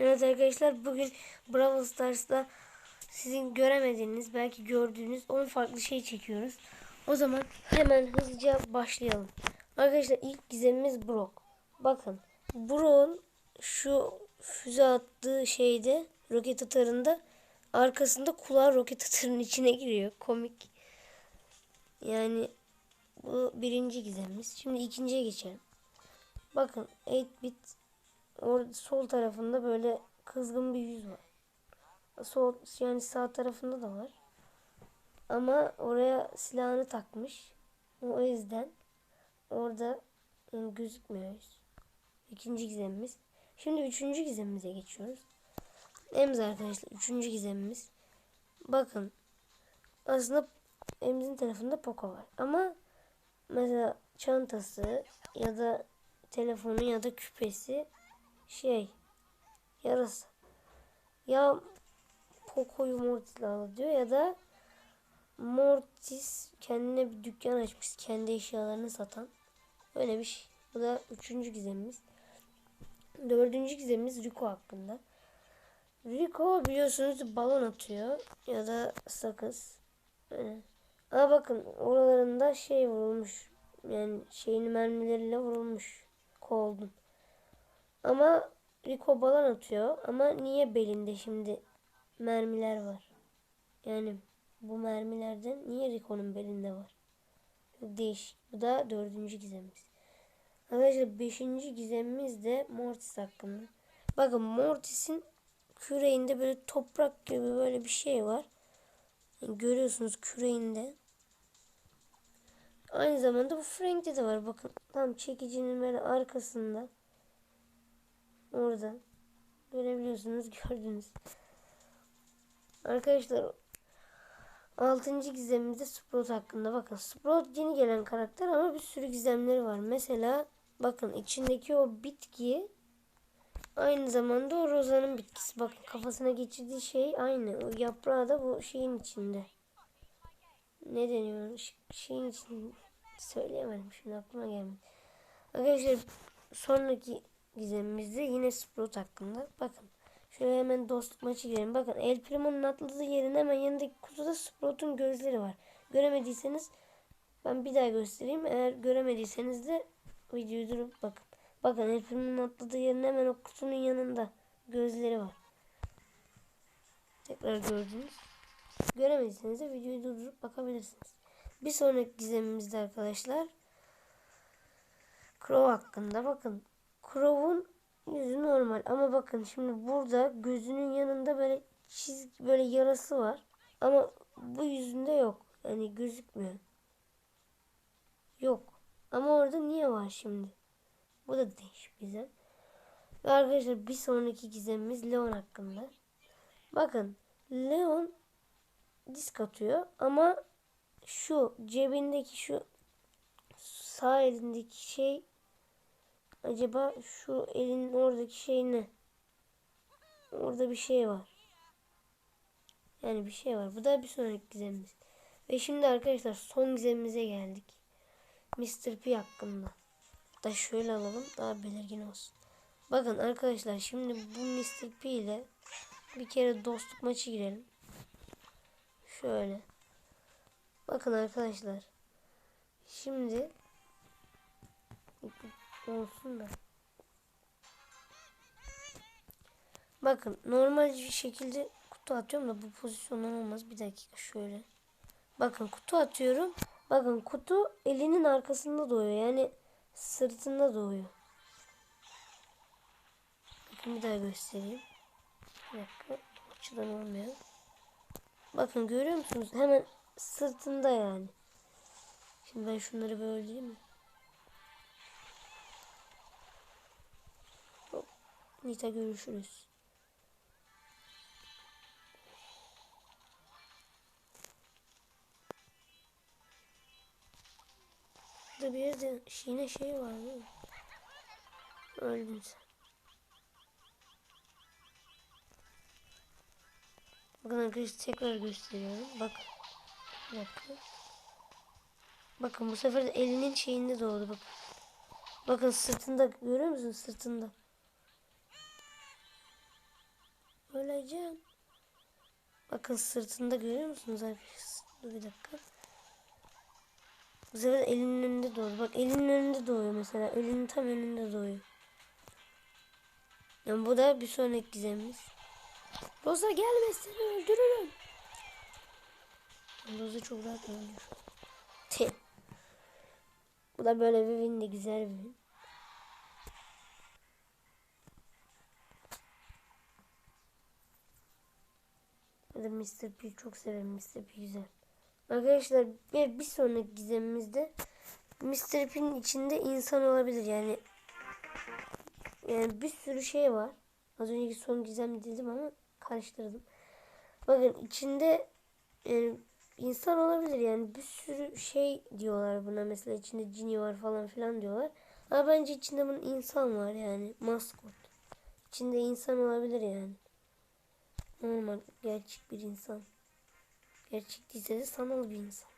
Evet arkadaşlar bugün Brawl Stars'ta sizin göremediğiniz belki gördüğünüz 10 farklı şey çekiyoruz. O zaman hemen hızlıca başlayalım. Arkadaşlar ilk gizemimiz Brock. Bakın Brock'un şu füze attığı şeyde roket atarında arkasında kulağı roket atarının içine giriyor. Komik. Yani bu birinci gizemimiz. Şimdi ikinciye geçelim. Bakın 8-bit Orada sol tarafında böyle kızgın bir yüz var. Sol yani sağ tarafında da var. Ama oraya silahını takmış. O yüzden orada yani gözükmüyor yüz. İkinci gizemimiz. Şimdi üçüncü gizemimize geçiyoruz. Emz arkadaşlar üçüncü gizemimiz. Bakın aslında Emz'in tarafında Poco var. Ama mesela çantası ya da telefonu ya da küpesi şey yarası. Ya Poco'yu Mortis'le aldı diyor ya da Mortis kendine bir dükkan açmış. Kendi eşyalarını satan. Öyle bir şey. Bu da üçüncü gizemimiz. Dördüncü gizemimiz Rico hakkında. Rico biliyorsunuz balon atıyor. Ya da sakız. Öyle. Ama bakın oralarında şey vurulmuş. Yani şeyin mermileriyle vurulmuş. Cold'un. Ama Rico balon atıyor. Ama niye belinde şimdi mermiler var? Yani bu mermilerden niye Rico'nun belinde var? Çok değişik. Bu da dördüncü gizemimiz. Arkadaşlar beşinci gizemimiz de Mortis hakkında. Bakın Mortis'in küreğinde böyle toprak gibi böyle bir şey var. Yani görüyorsunuz küreğinde. Aynı zamanda bu Frank'te de var. Bakın tam çekicinin böyle arkasında. Orada. Görebiliyorsunuz gördünüz. Arkadaşlar 6. gizemimizde Sprout hakkında. Bakın Sprout yeni gelen karakter ama bir sürü gizemleri var. Mesela bakın içindeki o bitki aynı zamanda o Roza'nın bitkisi. Bakın kafasına geçirdiği şey aynı. O yaprağı da bu şeyin içinde. Ne deniyor? Şeyin içinde. Söyleyemedim şimdi aklıma gelmedi. Arkadaşlar sonraki gizemimizde yine Sprout hakkında. Bakın şöyle hemen dostluk maçı girelim. Bakın El Primo'nun atladığı yerin hemen yanındaki kutuda Sprout'un gözleri var. Göremediyseniz ben bir daha göstereyim. Eğer göremediyseniz de videoyu durup bakın. Bakın El Primo'nun atladığı yerin hemen o kutunun yanında gözleri var. Tekrar gördünüz. Göremediyseniz de videoyu durdurup bakabilirsiniz. Bir sonraki gizemimizde arkadaşlar Crow hakkında bakın Crow'un yüzü normal ama bakın şimdi burada gözünün yanında böyle çizgi böyle yarası var. Ama bu yüzünde yok. Yani gözükmüyor. Yok. Ama orada niye var şimdi? Bu da değişik bize. Ve arkadaşlar bir sonraki gizemimiz Leon hakkında. Bakın Leon disk atıyor ama şu cebindeki şu sağ elindeki şey Acaba şu elin oradaki şey ne? Orada bir şey var. Yani bir şey var. Bu da bir sonraki gizemimiz. Ve şimdi arkadaşlar son gizemimize geldik. Mr. P hakkında. Da şöyle alalım daha belirgin olsun. Bakın arkadaşlar şimdi bu Mr. P ile bir kere dostluk maçı girelim. Şöyle. Bakın arkadaşlar. Şimdi olsun da. Bakın normal bir şekilde kutu atıyorum da bu pozisyondan olmaz. Bir dakika şöyle. Bakın kutu atıyorum. Bakın kutu elinin arkasında doğuyor. Yani sırtında doğuyor. Bakın bir daha göstereyim. Bir dakika. Açıdan olmuyor. Bakın görüyor musunuz? Hemen sırtında yani. Şimdi ben şunları böyle değil mi? Nita görüşürüz. Burada bir yerde yine şey var değil mi? Öldün sen. Bakın arkadaşlar tekrar gösteriyorum. Bak. Bir dakika. Bakın bu sefer elinin şeyinde doğdu bak. Bakın sırtında görüyor musun sırtında? Kaycan. Bakın sırtında görüyor musunuz? Dur bir dakika. Bu sefer elinin önünde doğdu. Bak elinin önünde doğuyor mesela. Elinin tam önünde doğuyor. Yani bu da bir sonraki gizemimiz. Rosa gelme seni öldürürüm. Rosa çok rahat. Tih. Bu da böyle bir win de güzel bir win. Ya da Mr. P çok severim. Mr. P güzel. Arkadaşlar bir, bir sonraki gizemimizde Mr. P'nin içinde insan olabilir yani. Yani bir sürü şey var. Az önceki son gizem dedim ama karıştırdım. Bakın içinde yani insan olabilir yani bir sürü şey diyorlar buna mesela içinde cini var falan filan diyorlar. Ama bence içinde bunun insan var yani maskot. İçinde insan olabilir yani. Normal gerçek bir insan. Gerçek değilse de sanal bir insan.